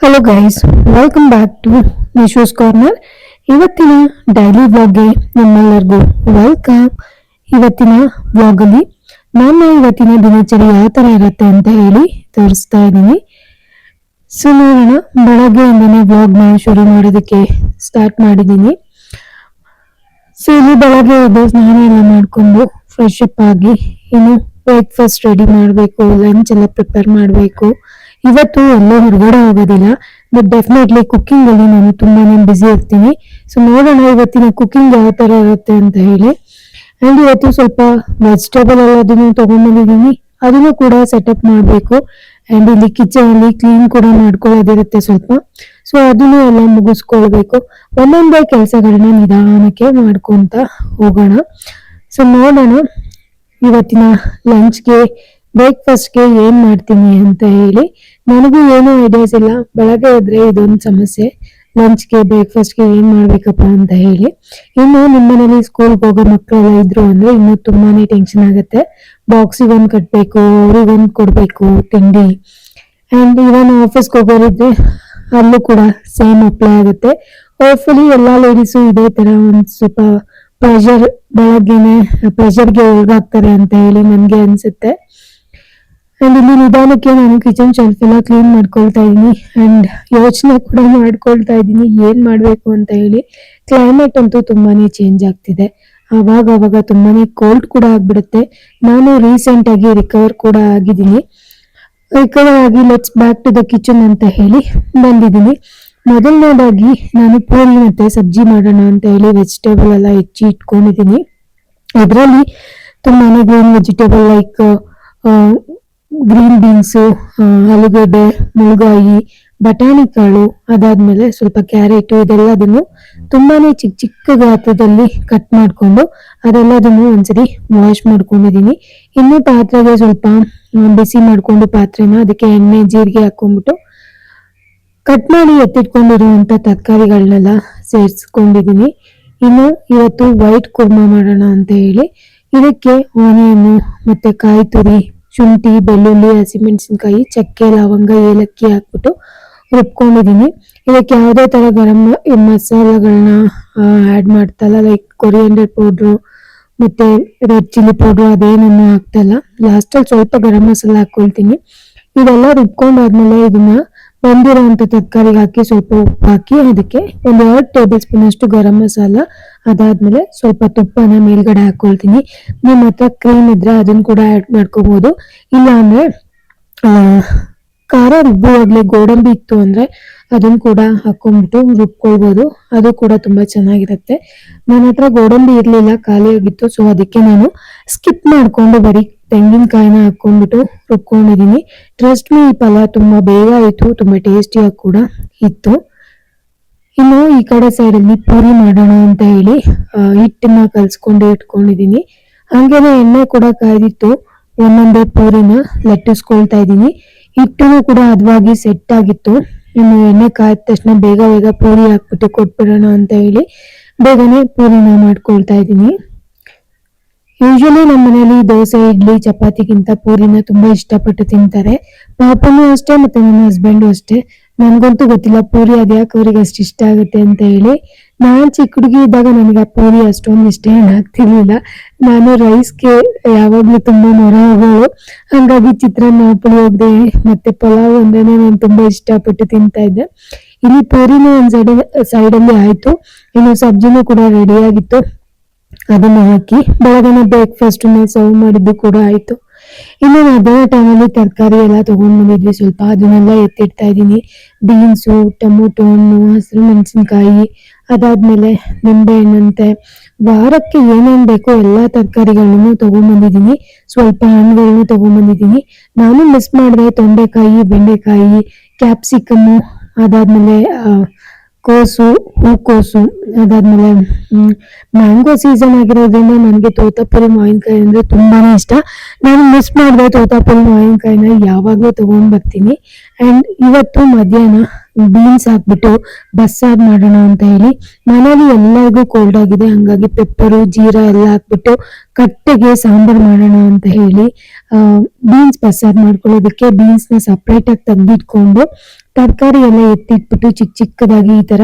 Hello guys welcome back to Nishu's corner ಇವತ್ತಿನ daily ವ್ಲಾಗ್ಗೆ ನಿಮ್ಮೆಲ್ಲರಿಗೂ ವೆಲ್ಕಮ್ ಇವತ್ತಿನ ವ್ಲಾಗಲ್ಲಿ ನನ್ನ ಇವತ್ತಿನ ದಿನಚರಿ ಯಾವ ಥರ ಇರುತ್ತೆ ಅಂತ ಹೇಳಿ ತೋರಿಸ್ತಾ ಇದ್ದೀನಿ. ಸೊ ನೋಡೋಣ ಬೆಳಗ್ಗೆಯಿಂದನೇ ವ್ಲಾಗ್ನ ಶುರು ಮಾಡೋದಕ್ಕೆ ಸ್ಟಾರ್ಟ್ ಮಾಡಿದ್ದೀನಿ. ಸೊ ಇಲ್ಲಿ ಬೆಳಗ್ಗೆ ಎದ್ದು ಸ್ನಾನ ಎಲ್ಲ ಮಾಡಿಕೊಂಡು ಫ್ರೆಶ್ ಅಪ್ ಆಗಿ, ಇನ್ನು ಬ್ರೇಕ್ಫಾಸ್ಟ್ ರೆಡಿ ಮಾಡಬೇಕು ಲಂಚ್ ಎಲ್ಲ ಪ್ರಿಪೇರ್ ಮಾಡಬೇಕು. ಇವತ್ತು ಎಲ್ಲೋ ಹೊರಗಡೆ ಹೋಗೋದಿಲ್ಲ ಬಟ್ ಡೆಫಿನೆಟ್ಲಿ ಕುಕ್ಕಿಂಗ್ ಅಲ್ಲಿ ನಾನು ತುಂಬಾನೇ ಬ್ಯುಸಿ ಇರ್ತೀನಿ ಸೊ ನೋಡೋಣ ಇವತ್ತಿನ ಕುಕ್ಕಿಂಗ್ ಯಾವ ತರ ಇರುತ್ತೆ ಅಂತ ಹೇಳಿ. ಅಂಡ್ ಇವತ್ತು ಸ್ವಲ್ಪ ವೆಜಿಟೇಬಲ್ ಎಲ್ಲ ಅದನ್ನು ತಗೊಂಡ್ಬಂದಿದ್ದೀನಿ. ಅದನ್ನು ಕೂಡ ಸೆಟಪ್ ಮಾಡಬೇಕು. ಅಂಡ್ ಇಲ್ಲಿ ಕಿಚನ್ ಅಲ್ಲಿ ಕ್ಲೀನ್ ಕೂಡ ಮಾಡ್ಕೊಳ್ಳೋದಿರುತ್ತೆ ಸ್ವಲ್ಪ. ಸೊ ಅದನ್ನು ಎಲ್ಲ ಮುಗಿಸ್ಕೊಳ್ಬೇಕು. ಒಂದೊಂದೇ ಕೆಲಸಗಳನ್ನ ನಿಧಾನಕ್ಕೆ ಮಾಡ್ಕೊಂತ ಹೋಗೋಣ. ಸೊ ನೋಡೋಣ ಇವತ್ತಿನ ಲಂಚ್ಗೆ ಬ್ರೇಕ್ಫಾಸ್ಟ್ಗೆ ಏನ್ ಮಾಡ್ತೀನಿ ಅಂತ ಹೇಳಿ, ನನಗೂ ಏನೂ ಐಡಿಯಾಸ್ ಇಲ್ಲ. ಬೆಳಗ್ಗೆ ಇದ್ರೆ ಇದೊಂದು ಸಮಸ್ಯೆ. ಲಂಚ್ಗೆ ಬ್ರೇಕ್ಫಾಸ್ಟ್ಗೆ ಏನ್ ಮಾಡ್ಬೇಕಪ್ಪ ಅಂತ ಹೇಳಿ. ಇನ್ನು ನಿಮ್ಮನೇಲಿ ಸ್ಕೂಲ್ಗೆ ಹೋಗೋ ಮಕ್ಕಳೆಲ್ಲ ಇದ್ರು ಅಂದ್ರೆ ಇನ್ನು ತುಂಬಾನೇ ಟೆನ್ಷನ್ ಆಗುತ್ತೆ. ಬಾಕ್ಸಿಗೆ ಒಂದು ಕಟ್ಬೇಕು ಅವ್ರಿಗೆ ಒಂದ್ ಕೊಡ್ಬೇಕು, ತಿಂಡಿ. ಅಂಡ್ ಇವನ್ ಆಫೀಸ್ಗೆ ಹೋಗೋರಿದ್ರೆ ಅಲ್ಲೂ ಕೂಡ ಸೇಮ್ ಅಪ್ಲೈ ಆಗುತ್ತೆ. ಹೋಪ್ಫುಲಿ ಎಲ್ಲಾ ಲೇಡೀಸು ಇದೇ ತರ ಒಂದು ಸ್ವಲ್ಪ ಪ್ರೆಷರ್ ಬೆಳಗ್ಗೆನೆ ಪ್ರೆಷರ್ಗೆ ಒಳಗಾಗ್ತಾರೆ ಅಂತ ಹೇಳಿ ನನಗೆ ಅನ್ಸುತ್ತೆ. ಅಂಡ್ ಇಲ್ಲಿ ನಿಧಾನಕ್ಕೆ ನಾನು ಕಿಚನ್ ಶೆಲ್ಫ್ ಎಲ್ಲ ಕ್ಲೀನ್ ಮಾಡ್ಕೊಳ್ತಾ ಇದೀನಿ ಅಂಡ್ ಯೋಚನೆ ಕೂಡ ಮಾಡ್ಕೊಳ್ತಾ ಇದೀನಿ ಏನ್ ಮಾಡ್ಬೇಕು ಅಂತ ಹೇಳಿ ಕ್ಲೈಮೇಟ್ ಅಂತೂ ತುಂಬಾನೇ ಚೇಂಜ್ ಆಗ್ತಿದೆ. ಅವಾಗ ಅವಾಗ ತುಂಬಾನೇ ಕೋಲ್ಡ್ ಕೂಡ ಆಗ್ಬಿಡುತ್ತೆ. ನಾನು ರೀಸೆಂಟ್ ಆಗಿ ರಿಕವರ್ ಕೂಡ ಆಗಿದ್ದೀನಿ. ರಿಕವರ್ ಆಗಿ let's back to the kitchen ಅಂತ ಹೇಳಿ ಬಂದಿದ್ದೀನಿ. ಮೊದಲನೇದಾಗಿ ನಾನು ಪೂರಿ ಮತ್ತೆ ಸಬ್ಜಿ ಮಾಡೋಣ ಅಂತ ಹೇಳಿ ವೆಜಿಟೇಬಲ್ ಎಲ್ಲ ಹೆಚ್ಚಿ ಇಟ್ಕೊಂಡಿದ್ದೀನಿ. ಇದರಲ್ಲಿ ತುಂಬಾನೇ green vegetable like green beans ಆಲೂಗಡ್ಡೆ, ಮುಳುಗಾಯಿ, ಬಟಾಣಿ ಕಾಳು ಅದಾದ್ಮೇಲೆ ಸ್ವಲ್ಪ ಕ್ಯಾರೆಟ್ ಇದೆಲ್ಲದನ್ನು ತುಂಬಾನೇ ಚಿಕ್ಕ ಚಿಕ್ಕ ಗಾತ್ರದಲ್ಲಿ ಕಟ್ ಮಾಡಿಕೊಂಡು ಅದೆಲ್ಲದನ್ನು ಒಂದ್ಸರಿ ವಾಶ್ ಮಾಡ್ಕೊಂಡಿದ್ದೀನಿ. ಇನ್ನೂ ಪಾತ್ರೆಗೆ ಸ್ವಲ್ಪ ಬಿಸಿ ಮಾಡಿಕೊಂಡು ಪಾತ್ರೆನ ಅದಕ್ಕೆ ಎಣ್ಣೆ, ಜೀರಿಗೆ ಹಾಕೊಂಡ್ಬಿಟ್ಟು ಕಟ್ ಮಾಡಿ ಎತ್ತಿಟ್ಕೊಂಡಿರುವಂತ ತರಕಾರಿಗಳನ್ನೆಲ್ಲ ಸೇರಿಸ್ಕೊಂಡಿದ್ದೀನಿ. ಇನ್ನು ಇವತ್ತು ವೈಟ್ ಕುರ್ಮಾ ಮಾಡೋಣ ಅಂತ ಹೇಳಿ ಇದಕ್ಕೆ ಓನಿಯನ್ನು ಮತ್ತೆ ಕಾಯಿ ತುರಿ ಶುಂಠಿ, ಬೆಳ್ಳುಳ್ಳಿ ಹಸಿಮೆಣಸಿನ್ಕಾಯಿ ಚಕ್ಕೆ, ಲವಂಗ, ಏಲಕ್ಕಿ ಹಾಕ್ಬಿಟ್ಟು ರುಬ್ಕೊಂಡಿದ್ದೀನಿ ಇದಕ್ಕೆ ಯಾವುದೇ ಥರ ಗರಂ ಮಸಾಲಗಳನ್ನ ಆ್ಯಡ್ ಮಾಡ್ತಲ್ಲ ಲೈಕ್ ಕೊರಿಯಂಡರ್ ಪೌಡ್ರು ಮತ್ತು ರೆಡ್ ಚಿಲ್ಲಿ ಪೌಡ್ರು ಅದೇನನ್ನು ಹಾಕ್ತಲ್ಲ. ಲಾಸ್ಟಲ್ಲಿ ಸ್ವಲ್ಪ ಗರಂ ಮಸಾಲ ಹಾಕ್ಕೊಳ್ತೀನಿ. ಇದೆಲ್ಲ ರುಬ್ಕೊಂಡಾದ್ಮೇಲೆ ಇದನ್ನ ಬಂದಿರೋಂಥ ತರಕಾರಿಗೆ ಹಾಕಿ ಸ್ವಲ್ಪ ಉಪ್ಪು ಹಾಕಿ ಅದಕ್ಕೆ ಒಂದು ಎರಡು ಟೇಬಲ್ ಸ್ಪೂನ್ ಅಷ್ಟು ಗರಂ ಮಸಾಲ, ಅದಾದ್ಮೇಲೆ ಸ್ವಲ್ಪ ತುಪ್ಪನ ಮೇಲ್ಗಡೆ ಹಾಕೊಳ್ತೀನಿ. ನಿಮ್ಮ ಹತ್ರ ಕ್ರೀಮ್ ಇದ್ರೆ ಅದನ್ನ ಕೂಡ ಆಡ್ ಮಾಡ್ಕೋಬಹುದು ಇಲ್ಲ ಅಂದ್ರೆ ಖಾರ ರುಬ್ಬುವಾಗ್ಲೇ ಗೋಡಂಬಿ ಇತ್ತು ಅಂದ್ರೆ ಅದನ್ನ ಕೂಡ ಹಾಕೊಂಡ್ಬಿಟ್ಟು ರುಬ್ಕೊಳ್ಬೋದು. ಅದು ಕೂಡ ತುಂಬಾ ಚೆನ್ನಾಗಿರುತ್ತೆ. ನನ್ನ ಹತ್ರ ಗೋಡಂಬಿ ಇರಲಿಲ್ಲ, ಖಾಲಿಯಾಗಿತ್ತು ಸೊ ಅದಕ್ಕೆ ನಾನು ಸ್ಕಿಪ್ ಮಾಡ್ಕೊಂಡು ಬರೀ ತೆಂಗಿನಕಾಯಿನ ಹಾಕೊಂಡ್ಬಿಟ್ಟು ರುಬ್ಕೊಂಡಿದೀನಿ. ಟ್ರಸ್ಟ್ ಮೀ ಈ ಪಲ್ಯ ತುಂಬಾ ಬೇಗ ಆಯ್ತು, ತುಂಬಾ ಟೇಸ್ಟಿಯಾಗಿ ಕೂಡ ಇತ್ತು. ಇನ್ನು ಈ ಕಡೆ ಸೈಡಲ್ಲಿ ಪೂರಿ ಮಾಡೋಣ ಅಂತ ಹೇಳಿ ಹಿಟ್ಟನ್ನ ಕಲಸ್ಕೊಂಡೇ ಇಟ್ಕೊಂಡಿದೀನಿ. ಹಂಗೇನೆ ಎಣ್ಣೆ ಕೂಡ ಕಾಯ್ದಿತ್ತು, ಒಂದೊಂದೇ ಪೂರಿನ ಲಟ್ಟಿಸ್ಕೊಳ್ತಾ ಇದ್ದೀನಿ ಹಿಟ್ಟನು ಕೂಡ ಹದವಾಗಿ ಸೆಟ್ ಆಗಿತ್ತು. ಇನ್ನು ಎಣ್ಣೆ ಕಾಯ್ದ ತಕ್ಷಣ ಬೇಗ ಬೇಗ ಪೂರಿ ಹಾಕ್ಬಿಟ್ಟು ಕೊಟ್ಬಿಡೋಣ ಅಂತ ಹೇಳಿ, ಬೇಗನೆ ಪೂರಿನ ಮಾಡ್ಕೊಳ್ತಾ ಇದ್ದೀನಿ ಯೂಶಲಿ ನಮ್ಮ ಮನೆಯಲ್ಲಿ ದೋಸೆ, ಇಡ್ಲಿ, ಚಪಾತಿಗಿಂತ ಪೂರಿನ ತುಂಬಾ ಇಷ್ಟಪಟ್ಟು ತಿಂತಾರೆ. ಪಾಪನು ಅಷ್ಟೇ ಮತ್ತೆ ನನ್ನ ಹಸ್ಬೆಂಡು ಅಷ್ಟೇ. ನನ್ಗಂತೂ ಗೊತ್ತಿಲ್ಲ ಪೂರಿ ಅದ್ಯಾಕೆ ಅವ್ರಿಗೆ ಅಷ್ಟು ಇಷ್ಟ ಆಗುತ್ತೆ ಅಂತ ಹೇಳಿ. ನಾನ್ ಚಿಕ್ಕ ಹುಡುಗಿ ಇದ್ದಾಗ ನನಗೆ ಆ ಪೂರಿ ಅಷ್ಟೊಂದು ಇಷ್ಟ ಏನಾಗ್ತಿರ್ಲಿಲ್ಲ ನಾನು ರೈಸ್ಗೆ ಯಾವಾಗ್ಲೂ ತುಂಬಾ ಮೊರೆ ಹೋಗೋಳು ಹಂಗಾಗಿ ಚಿತ್ರಾನ್ನ ಪುಳಿಯೋಗರೆ ಮತ್ತೆ ಪಲಾವ್ ಅಂದ್ರೇನೆ ನಾನು ತುಂಬಾ ಇಷ್ಟಪಟ್ಟು ತಿಂತಾ ಇದ್ದೆ. ಇಲ್ಲಿ ಪೂರಿನೂ ಒಂದ್ ಸೈಡ್ ಸೈಡಲ್ಲಿ ಆಯ್ತು. ಇನ್ನು ಸಬ್ಜಿನೂ ಕೂಡ ರೆಡಿ ಆಗಿತ್ತು. ಅದನ್ನ ಹಾಕಿ ಬೆಳಗ್ಗೆ ಬ್ರೇಕ್ಫಾಸ್ಟ್ ಸರ್ವ್ ಮಾಡಿದ್ದು ಕೂಡ ಆಯ್ತು. ಇನ್ನು ಮಧ್ಯಾಹ್ನ ಟೈಮಲ್ಲಿ ತರಕಾರಿ ಎಲ್ಲ ತಗೊಂಡ್ ಬಂದಿದ್ವಿ. ಸ್ವಲ್ಪ ಅದನ್ನೆಲ್ಲ ಎತ್ತಿಡ್ತಾ ಇದ್ದೀನಿ. ಬೀನ್ಸು ಟೊಮೊಟೊ ಹಣ್ಣು, ಹಸಿರು ಮೆಣಸಿನ್ಕಾಯಿ, ಅದಾದ್ಮೇಲೆ ನಿಂಬೆ ಹಣ್ಣಂತೆ ವಾರಕ್ಕೆ ಏನೇನ್ ಬೇಕೋ ಎಲ್ಲಾ ತರಕಾರಿಗಳನ್ನು ತಗೊಂಡ್ಬಂದಿದೀನಿ ಸ್ವಲ್ಪ ಹಣ್ಣುಗಳನ್ನು ತಗೊಂಡ್ಬಂದಿದೀನಿ ನಾನು ಮಿಸ್ ಮಾಡಿದೆ ತೊಂಡೆಕಾಯಿ, ಬೆಂಡೆಕಾಯಿ ಕ್ಯಾಪ್ಸಿಕಮ್ಮು ಅದಾದ್ಮೇಲೆ ಕೋಸು, ಹೂಕೋಸು, ಅದಾದ್ಮೇಲೆ ಮ್ಯಾಂಗೋ ಸೀಸನ್ ಆಗಿರೋದ್ರಿಂದ ನನಗೆ ತೋತಾಪುರಿ ಮಾವಿನಕಾಯಿ ಅಂದ್ರೆ ತುಂಬಾನೇ ಇಷ್ಟ. ನಾನು ಮಿಸ್ ಮಾಡಿದೆ ತೋತಾಪುರಿ ಮಾವಿನಕಾಯಿನ ಯಾವಾಗಲೂ ತಗೊಂಡ್ ಬರ್ತೀನಿ. ಅಂಡ್ ಇವತ್ತು ಮಧ್ಯಾಹ್ನ ಬೀನ್ಸ್ ಹಾಕ್ಬಿಟ್ಟು ಬಸ್ಸಾರ್ ಮಾಡೋಣ ಅಂತ ಹೇಳಿ. ಮನೇಲಿ ಎಲ್ಲರಿಗೂ ಕೋಲ್ಡ್ ಆಗಿದೆ, ಹಂಗಾಗಿ ಪೆಪ್ಪರು ಜೀರಾ ಎಲ್ಲ ಹಾಕ್ಬಿಟ್ಟು ಕಟ್ಟೆಗೆ ಸಾಂಬಾರ್ ಮಾಡೋಣ ಅಂತ ಹೇಳಿ. ಬೀನ್ಸ್ ಬಸ್ಸಾರ್ ಮಾಡ್ಕೊಳ್ಳೋದಕ್ಕೆ ಬೀನ್ಸ್ನ ಸಪ್ರೇಟ್ ಆಗಿ ತೆಗೆದಿಟ್ಕೊಂಡು ತರಕಾರಿ ಎಲ್ಲ ಎತ್ತಿಟ್ಬಿಟ್ಟು ಚಿಕ್ಕ ಚಿಕ್ಕದಾಗಿ ಈ ತರ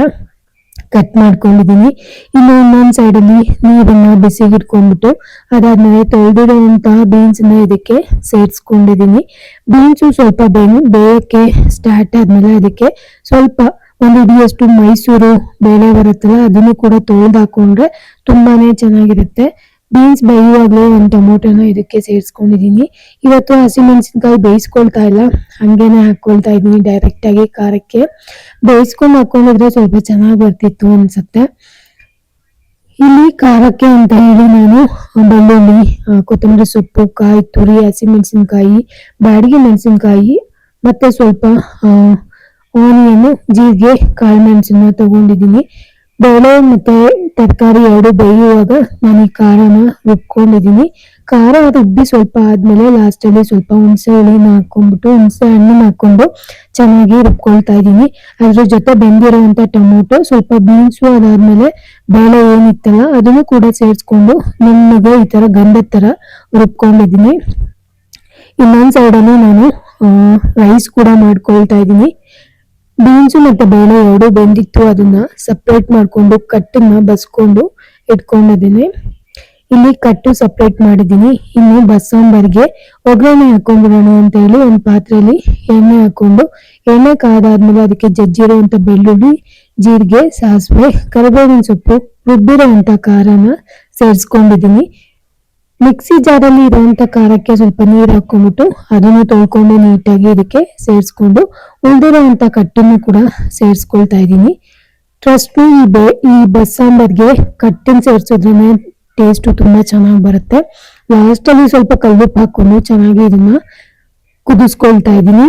ಕಟ್ ಮಾಡ್ಕೊಂಡಿದೀನಿ. ಇನ್ನು ಇನ್ನೊಂದ್ ಸೈಡ್ ಅಲ್ಲಿ ನೀರನ್ನ ಬಿಸಿಗೆ ಇಟ್ಕೊಂಡ್ಬಿಟ್ಟು ಅದಾದ್ಮೇಲೆ ತೊಳೆದಿರುವಂತಹ ಬೀನ್ಸ್ನ ಇದಕ್ಕೆ ಸೇರಿಸ್ಕೊಂಡಿದೀನಿ. ಬೀನ್ಸ್ ಸ್ವಲ್ಪ ಬೇನು ಬೇಯಕ್ಕೆ ಸ್ಟಾರ್ಟ್ ಆದ್ಮೇಲೆ ಅದಕ್ಕೆ ಸ್ವಲ್ಪ ಒಂದು ಇಡಿಯಷ್ಟು ಮೈಸೂರು ಬೇಳೆ ಬರುತ್ತಲ್ಲ, ಅದನ್ನು ಕೂಡ ತೊಳೆದು ಹಾಕೊಂಡ್ರೆ ತುಂಬಾನೇ ಚೆನ್ನಾಗಿರುತ್ತೆ. ಬೀನ್ಸ್ ಬೇಯುವಾಗಲೇ ಒಂದು ಟೊಮೊಟೊನ ಇದಕ್ಕೆ ಸೇರಿಸ್ಕೊಂಡಿದ್ದೀನಿ. ಇವತ್ತು ಹಸಿಮೆಣಸಿನ್ಕಾಯಿ ಬೇಯಿಸ್ಕೊಳ್ತಾ ಇಲ್ಲ. ಹಂಗೇನೆ ಹಾಕ್ಕೊಳ್ತಾ ಇದ್ದೀನಿ ಡೈರೆಕ್ಟಾಗಿ ಖಾರಕ್ಕೆ. ಬೇಯಿಸ್ಕೊಂಡು ಹಾಕ್ಕೊಂಡಿದ್ರೆ ಸ್ವಲ್ಪ ಚೆನ್ನಾಗಿ ಬರ್ತಿತ್ತು ಅನ್ಸುತ್ತೆ. ಇಲ್ಲಿ ಖಾರಕ್ಕೆ ಅಂತ ಹೇಳಿ ನಾನು ಬೆಳ್ಳುಳ್ಳಿ ಕೊತ್ತಂಬರಿ ಸೊಪ್ಪು, ಕಾಯಿ, ತುರಿ, ಹಸಿಮೆಣಸಿನ್ಕಾಯಿ, ಬಾಡಿಗೆ ಮೆಣಸಿನ್ಕಾಯಿ ಮತ್ತೆ ಸ್ವಲ್ಪ ಆನಿಯನ್ನು ಜೀರಿಗೆ, ಕಾಳು ಮೆಣಸನ್ನ ತಗೊಂಡಿದ್ದೀನಿ. ಬೇಳೆ ಮತ್ತೆ ತರಕಾರಿ ಎರಡು ಬೇಯುವಾಗ ನಾನು ಈ ಖಾರನ ರುಬ್ಕೊಂಡಿದೀನಿ ಖಾರ ರುಬ್ಬಿ ಸ್ವಲ್ಪ ಆದ್ಮೇಲೆ ಲಾಸ್ಟಲ್ಲಿ ಸ್ವಲ್ಪ ಹುಣಸೆ ಹುಳಿನ ಹಾಕೊಂಡ್ಬಿಟ್ಟು ಹುಣಸೆ ಹಣ್ಣು ಹಾಕೊಂಡು ಚೆನ್ನಾಗಿ ರುಬ್ಕೊಳ್ತಾ ಇದ್ದೀನಿ. ಅದ್ರ ಜೊತೆ ಬೆಂದಿರುವಂತ ಟೊಮೊಟೊ, ಸ್ವಲ್ಪ ಬೀನ್ಸು ಅದಾದ್ಮೇಲೆ ಬೇಳೆ ಏನಿತ್ತಲ್ಲ ಅದನ್ನು ಕೂಡ ಸೇರಿಸ್ಕೊಂಡು ನಮಗೆ ಈ ತರ ಗಂಧದ ತರ ರುಬ್ಕೊಂಡಿದ್ದೀನಿ. ಇನ್ನೊಂದ್ ಸೈಡಲ್ಲಿ ನಾನು ರೈಸ್ ಕೂಡ ಮಾಡ್ಕೊಳ್ತಾ ಇದ್ದೀನಿ. ಬೀನ್ಸು ಮತ್ತೆ ಬೇಳೆ ಎರಡು ಬೆಂದಿತ್ತು. ಅದನ್ನ ಸಪ್ರೇಟ್ ಮಾಡ್ಕೊಂಡು ಕಟ್ಟನ್ನ ಬಸ್ಕೊಂಡು ಇಟ್ಕೊಂಡಿದ್ದೀನಿ. ಇಲ್ಲಿ ಕಟ್ಟು ಸಪ್ರೇಟ್ ಮಾಡಿದ್ದೀನಿ. ಇನ್ನು ಬಸ್ಸಾಂಬಾರ್ಗೆ ಒಗ್ಗರಣೆ ಹಾಕೊಂಡ್ಬಿಡೋಣ ಅಂತ ಹೇಳಿ ಒಂದು ಪಾತ್ರೆಯಲ್ಲಿ ಎಣ್ಣೆ ಹಾಕೊಂಡು, ಎಣ್ಣೆ ಕಾದಾದ್ಮೇಲೆ ಅದಕ್ಕೆ ಜಜ್ಜಿರುವಂತ ಬೆಳ್ಳುಳ್ಳಿ, ಜೀರಿಗೆ, ಸಾಸಿವೆ, ಕರಿಬೇವಿನ ಸೊಪ್ಪು, ರುಬ್ಬಿರುವಂತ ಖಾರನ ಸೇರಿಸ್ಕೊಂಡಿದ್ದೀನಿ. ಮಿಕ್ಸಿ ಜಾರಲ್ಲಿ ಇರುವಂತ ಖಾರಕ್ಕೆ ಸ್ವಲ್ಪ ನೀರು ಹಾಕೊಂಡ್ಬಿಟ್ಟು ಅದನ್ನು ತೊಳ್ಕೊಂಡು ನೀಟಾಗಿ ಇದಕ್ಕೆ ಸೇರಿಸ್ಕೊಂಡು ಉಳಿದಿರುವಂತ ಕಟ್ಟನ್ನು ಕೂಡ ಸೇರಿಸ್ಕೊಳ್ತಾ ಇದ್ದೀನಿ. ಟ್ರಸ್ಟ್ ಈ ಬೆ, ಈ ಬಸ್ ಸಾಂಬಾರ್ಗೆ ಕಟ್ಟಿನ ಸೇರಿಸೋದ್ರೇ ಟೇಸ್ಟು ತುಂಬಾ ಚೆನ್ನಾಗಿ ಬರುತ್ತೆ. ಲಾಸ್ಟಲ್ಲಿ ಸ್ವಲ್ಪ ಕಲ್ಲುಪ್ಪು ಹಾಕೊಂಡು ಚೆನ್ನಾಗಿ ಇದನ್ನ ಕುದಿಸ್ಕೊಳ್ತಾ ಇದ್ದೀನಿ.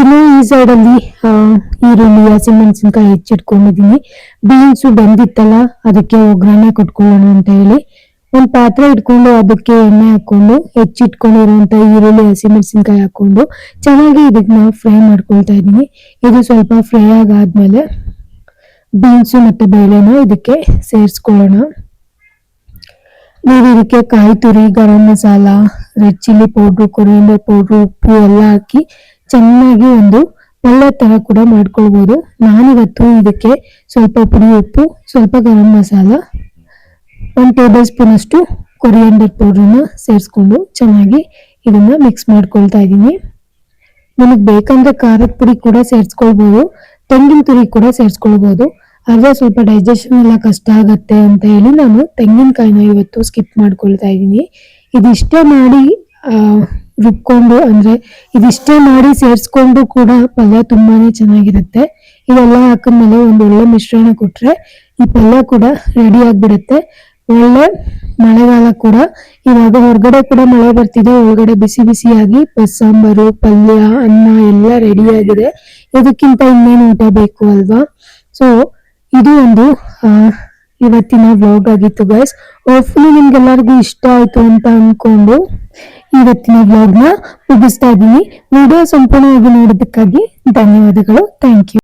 ಇನ್ನು ಈ ಸೈಡಲ್ಲಿ ಈರುಳ್ಳಿ, ಹಸಿಮೆಣಸಿನ್ಕಾಯಿ ಹೆಚ್ಚಿಟ್ಕೊಂಡಿದ್ದೀನಿ. ಬೀನ್ಸು ಬಂದಿತ್ತಲ್ಲ, ಅದಕ್ಕೆ ಒಗ್ಗರಣೆ ಕೊಟ್ಕೊಳ್ಳೋಣ ಅಂತ ಹೇಳಿ. ಒಂದು ಪಾತ್ರೆ ಇಟ್ಕೊಂಡು ಅದಕ್ಕೆ ಎಣ್ಣೆ ಹಾಕೊಂಡು ಹೆಚ್ಚಿಟ್ಕೊಂಡಿರುವಂತ ಈರುಳ್ಳಿ ಹಸಿಮೆಣಸಿನ್ಕಾಯಿ ಹಾಕೊಂಡು ಚೆನ್ನಾಗಿ ಇದನ್ನ ಫ್ರೈ ಮಾಡ್ಕೊಳ್ತಾ ಇದ್ದೀನಿ. ಇದು ಸ್ವಲ್ಪ ಫ್ರೈ ಆಗಾದ್ಮೇಲೆ ಬೀನ್ಸು ಮತ್ತೆ ಬೇಳೆನ ಇದಕ್ಕೆ ಸೇರಿಸ್ಕೊಳ್ಳೋಣ. ನೀವು ಇದಕ್ಕೆ ಕಾಯಿ ತುರಿ, garam masala, red chilli powder, coriander powder, ಉಪ್ಪು ಎಲ್ಲ ಹಾಕಿ ಚೆನ್ನಾಗಿ ಒಂದು ಪಲ್ಯ ತರ ಕೂಡ ಮಾಡ್ಕೊಳ್ಬೋದು. ನಾನಿವತ್ತು ಇದಕ್ಕೆ ಸ್ವಲ್ಪ ಪುಡಿ ಉಪ್ಪು, ಸ್ವಲ್ಪ ಗರಂ ಮಸಾಲ ಒಂದು ಟೇಬಲ್ ಸ್ಪೂನ್ ಅಷ್ಟು ಕೊರಿಯಂಡರ್ ಪೌಡ್ರನ್ನ ಸೇರಿಸ್ಕೊಂಡು ಚೆನ್ನಾಗಿ ಇದನ್ನ ಮಿಕ್ಸ್ ಮಾಡ್ಕೊಳ್ತಾ ಇದ್ದೀನಿ ನಿಮಗೆ ಬೇಕಂದ್ರೆ ಖಾರದ ಪುಡಿ ಕೂಡ ಸೇರಿಸ್ಕೊಳ್ಬೋದು, ತೆಂಗಿನ ತುರಿ ಕೂಡ ಸೇರಿಸ್ಕೊಳ್ಬೋದು. ಆದರೆ ಸ್ವಲ್ಪ ಡೈಜೆಷನ್ ಎಲ್ಲ ಕಷ್ಟ ಆಗತ್ತೆ ಅಂತ ಹೇಳಿ ನಾನು ತೆಂಗಿನಕಾಯಿನ ಇವತ್ತು ಸ್ಕಿಪ್ ಮಾಡ್ಕೊಳ್ತಾ ಇದ್ದೀನಿ ಇದಿಷ್ಟೇ ಮಾಡಿ ರುಬ್ಕೊಂಡು ಅಂದ್ರೆ ಇದಿಷ್ಟೇ ಮಾಡಿ ಸೇರಿಸ್ಕೊಂಡು ಕೂಡ ಪಲ್ಯ ತುಂಬಾನೇ ಚೆನ್ನಾಗಿರುತ್ತೆ. ಇದೆಲ್ಲ ಹಾಕಿದ್ಮೇಲೆ ಒಂದು ಒಳ್ಳೆ ಮಿಶ್ರಣ ಕೊಟ್ಟರೆ ಈ ಪಲ್ಯ ಕೂಡ ರೆಡಿ ಆಗ್ಬಿಡುತ್ತೆ. ಒಳ್ಳೆ ಮಳೆಗಾಲ ಕೂಡ ಇವಾಗ ಹೊರಗಡೆ ಕೂಡ ಮಳೆ ಬರ್ತಿದೆ. ಒಳಗಡೆ ಬಿಸಿ ಬಿಸಿಯಾಗಿ ಸಾಂಬಾರು, ಪಲ್ಯ, ಅನ್ನ ಎಲ್ಲ ರೆಡಿ ಆಗಿದೆ. ಇದಕ್ಕಿಂತ ಇನ್ನೇನು ಊಟ ಬೇಕು ಅಲ್ವಾ? ಸೊ ಇದು ಒಂದು ಇವತ್ತಿನ ವ್ಲಾಗ್ ಆಗಿತ್ತು ಗೈಸ್ ಹೋಪ್ಫುಲಿ ನಿಮ್ಗೆಲ್ಲರಿಗೂ ಇಷ್ಟ ಆಯ್ತು ಅಂತ ಅನ್ಕೊಂಡು ಇವತ್ತಿನ ವ್ಲಾಗ್ನ ಮುಗಿಸ್ತಾ ಇದ್ದೀನಿ. ವಿಡಿಯೋ ಸಂಪೂರ್ಣವಾಗಿ ನೋಡೋದಕ್ಕಾಗಿ ಧನ್ಯವಾದಗಳು. Thank you